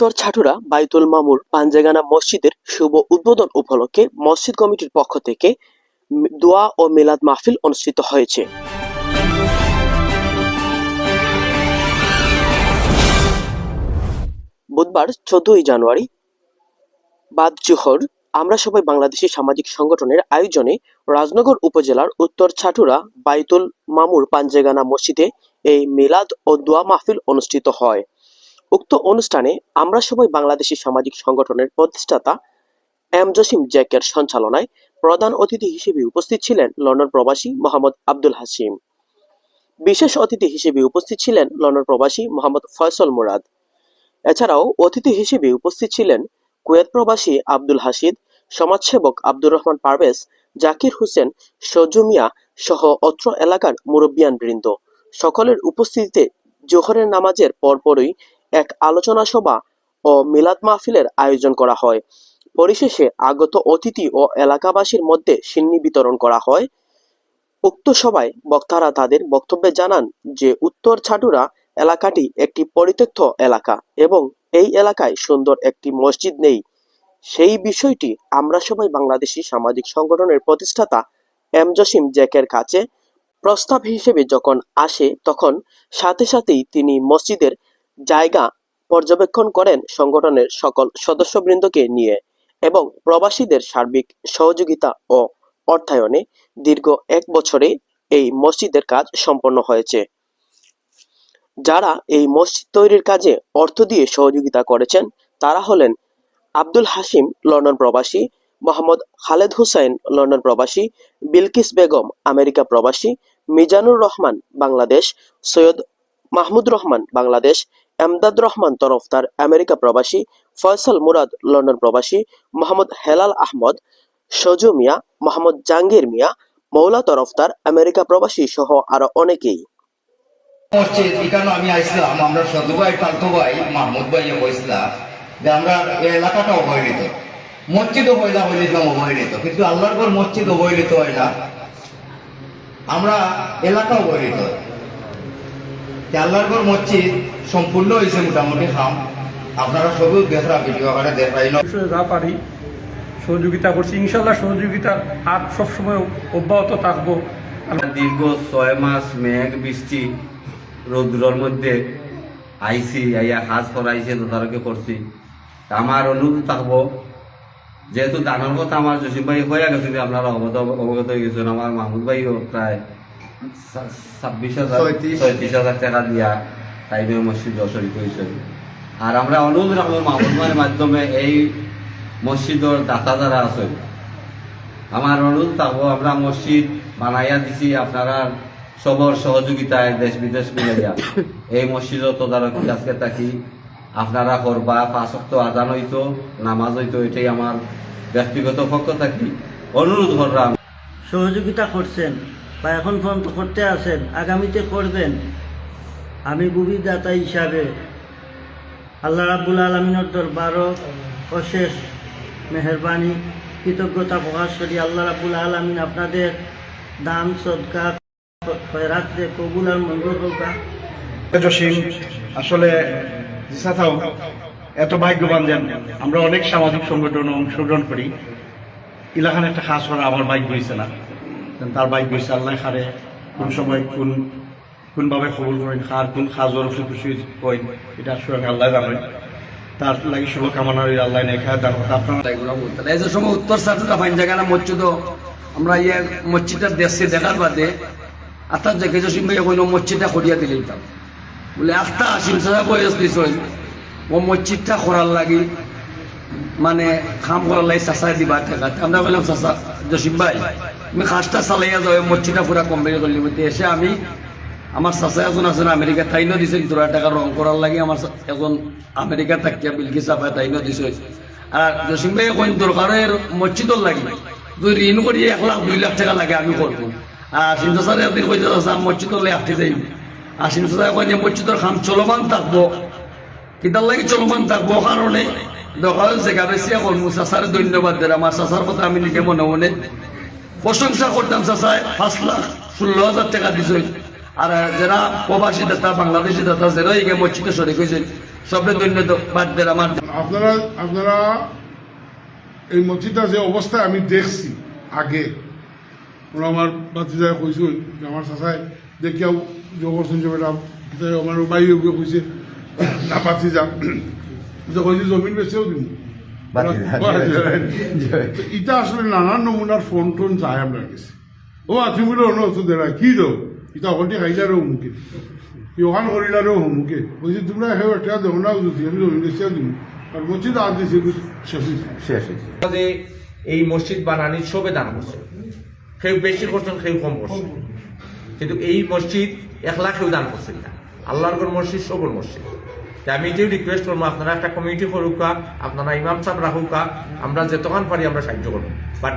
উত্তর ছাটুরা, বাইতুল মামুর, পাঞ্জেগানা মসজিদের শুভ উদ্বোধন উপলক্ষে মসজিদ কমিটির পক্ষ থেকে দোয়া ও মিলাদ মাহফিল অনুষ্ঠিত হয়েছে। বুধবার চোদ্দই জানুয়ারি বাদ জোহর আমরা সবাই বাংলাদেশি সামাজিক সংগঠনের আয়োজনে রাজনগর উপজেলার উত্তর ছাটুরা, বাইতুল মামুর, পাঞ্জেগানা মসজিদে এই মিলাদ ও দোয়া মাহফিল অনুষ্ঠিত হয়। উক্ত অনুষ্ঠানে আমরা সবাই বাংলাদেশি সামাজিক সংগঠনের প্রতিষ্ঠাতা এম জসিম জ্যাকের সঞ্চালনায় প্রধান অতিথি হিসেবে উপস্থিত ছিলেন লন্ডন প্রবাসী মোহাম্মদ আব্দুল হাসিম বিশেষ অতিথি হিসেবে উপস্থিত ছিলেন লন্ডন প্রবাসী মোহাম্মদ ফয়সল মুরাদ। এছাড়াও অতিথি হিসেবে উপস্থিত ছিলেন কুয়েত প্রবাসী আব্দুল হাসিদ সমাজসেবক আব্দুর রহমান পারভেজ, জাকির হোসেন সজুমিয়া সহ অত্র এলাকার মুরব্বিয়ান বৃন্দ। সকলের উপস্থিতিতে জোহরের নামাজের পরপরই এক আলোচনা সভা ও মিলাদ মাহফিলের আয়োজন করা হয়। পরিশেষে আগত অতিথি ও এলাকাবাসীর মধ্যে সিন্নি বিতরণ করা হয়। উক্ত সভায় বক্তারা তাদের বক্তব্যে জানান যে, উত্তর ছাটুরা এলাকাটি একটি পরিত্যক্ত এলাকা এবং এই এলাকায় সুন্দর একটি মসজিদ নেই। সেই বিষয়টি আমরা সবাই বাংলাদেশি সামাজিক সংগঠনের প্রতিষ্ঠাতা এম জসিম জ্যাকের কাছে প্রস্তাব হিসেবে যখন আসে, তখন সাথে সাথেই তিনি মসজিদের জায়গা পর্যবেক্ষণ করেন সংগঠনের সকল সদস্যবৃন্দকে নিয়ে এবং প্রবাসীদের সার্বিক সহযোগিতা ও অর্থায়নে দীর্ঘ এক বছরে এই মসজিদের কাজ সম্পন্ন হয়েছে। যারা এই মসজিদ তৈরির কাজে অর্থ দিয়ে সহযোগিতা করেছেন, তারা হলেন আব্দুল হাসিম লন্ডন প্রবাসী, মোহাম্মদ খালেদ হুসাইন, লন্ডন প্রবাসী, বিলকিস বেগম, আমেরিকা প্রবাসী, মিজানুর রহমান, বাংলাদেশ, সৈয়দ মাহমুদ রহমান, বাংলাদেশ এমদাদ রহমান তরফদার আমেরিকা প্রবাসী ফয়সাল মুরাদ লন্ডন প্রবাসী মোহাম্মদ হেলাল আহমদ, সজু মিয়া, মোহাম্মদ জাহাঙ্গীর মিয়া মৌলা তরফদার আমেরিকা প্রবাসী সহ আরও অনেকেই। মসজিদ আমি আইসলাম আমরা সদু ভাই ভাই মাহমুদ যে আমরা এলাকাটা অবহেলিত। হইলিতাম অবহেলিত। কিন্তু আল্লাহর পর মসজিদ অবহেলিত হয় না। আমরা এলাকা অবহেলিত। যে আল্লাহর পর মসজিদ সম্পূর্ণ হয়েছে মোটামুটি খাম আপনারা সবই দেখরা ভিডিও আকারে দেখাই না যা পারি সহযোগিতা করছি। ইনশাল্লাহ সহযোগিতার হাত সবসময় অব্যাহত থাকব। দীর্ঘ ছয় মাস মেঘ বৃষ্টি রৌদ্রর মধ্যে আইসি আইয়া হাজ করাইছে তদারকে করছি। আমার অনুরোধ থাকব যেহেতু দানের কথা আমার জসিম ভাই হয়ে গেছে আপনারা অবগত অবগত হয়ে গেছেন আমার মাহমুদ ভাইও প্রায় ছাব্বিশ হাজার ছয়ত্রিশ। ছয়ত্রিশ হাজার টাকা দিয়া তাইবে মসজিদ শরীর হয়েছে আর আমরা অনুরোধ রাখব মাধ্যমে এই মসজিদের দাতা যারা আছে আমার অনুরোধ থাকব আমরা মসজিদ বানাইয়া দিছি আপনারা সবর সহযোগিতায় দেশ বিদেশ মিলাইয়া। এই তদারকি আজকে থাকি আপনারা করবা পাঁচ আজান হইতো নামাজ হইতো এটাই আমার ব্যক্তিগত পক্ষ থাকি। অনুরোধ করলাম। সহযোগিতা করছেন। বা এখন পর্যন্ত করতে আছেন, আগামীতে করবেন। আমি দাতা হিসাবে আল্লাহ রাবুল আলমিনের দরবারও অশেষ মেহরবানি, কৃতজ্ঞতা প্রকাশ করি। আল্লাহ রাবুল আলমিন আপনাদের দান সদকা খয়রাত্রে কবুল আর জসিম আসলে এত ভাগ্যবান যেন আমরা অনেক সামাজিক সংগঠনে অংশগ্রহণ করি। ইলাখানে একটা খাস করা আমার বাইক হয়েছে না। তার বাইক হয়েছে আল্লাহ খারে কোন সময় কোন, কোনভাবে কবুল করেন, খার কোন খাজর খুশি খুশি করেন এটা আসলে আল্লাহ জানেন তার লাগি শুভকামনা রইল আল্লাহ নেখা তার কথা আপনারা এই যে সময় উত্তর সাটুটা ফাইন জায়গা না মসজিদ আমরা ইয়ে মসজিদটা দেখছি, দেখার বাদে আত্মার দেখে জসিম ভাই কইল, মসজিদটা করিয়া দিলে দিতাম বলে একটা আসিম সাজা বয়স দিছ ও মসজিদটা করার লাগি মানে খাম করার লাগি চাচাই দিবা টাকা আমরা বললাম চাচা জসিম ভাই তুমি কাজটা চালাইয়া যাও মসজিদটা পুরা কমপ্লিট করলি বলতে এসে আমি আমার চাচা এজন আছেন আমেরিকা তাইনও দিছে তোরা টাকা রং করার লাগে আমার এখন আমেরিকা থাকিয়া বিলকি চাপায় তাইনও দিছে। আর জসিম ভাই কোন দরকারের মসজিদর লাগে। তুই ঋণ করি, এক লাখ, দুই লাখ টাকা লাগে, আমি করব। আর সিন্ধু স্যার একদিন চাচা মসজিদর লাগে আটকে যাইব আর সিন্ধু স্যার কই মসজিদর খাম, চলমান থাকব। কিতার লাগে চলমান থাকব কারণে দেখা জায়গা বেশি এখন চাচারে ধন্যবাদ দেয় আমার চাচার কথা আমি নিজে মনে মনে প্রশংসা করতাম চাচায় পাঁচ লাখ ষোলো হাজার টাকা দিছে আর যারা প্রবাসী দাতা, বাংলাদেশি দাতা, যারা এই মসজিদে শরিক হয়েছে, সবরে ধন্যবাদ আমার। আপনারা আপনারা এই মসজিদটা যে অবস্থায় আমি দেখছি আগে, ওরা আমার বাতিজায় কইছিল যে আমার চাচাই দেখিয়াও জগরসন ম্যাডাম আমার বাই কইছে, না বাতিজা যে কইছে, জমিন বেচেও দিন ইটা আসলে নানান নমুনার ফোন টোন যায় আমরা কাছে। ও আছি বলে অন্য দেরা কি দো ইটা হলটি খাইলারও করিলারও বলছি তোমরা একটা দেও না যদি আমি আর মসজিদ আর দিয়েছি শেষ শেষ যে এই মসজিদ বানানির সবে দান করছে। কেউ বেশি করছেন কেউ কম করছেন কিন্তু এই মসজিদ একলা কেউ দান করছেন না। আল্লাহর মসজিদ সবর মসজিদ। আমি এটাও রিকোয়েস্ট করব, আপনারা একটা কমিটি করুকা, আপনারা ইমাম সাহেব রাখুকা, আমরা যেতক্ষণ পারি আমরা সাহায্য করব। বাট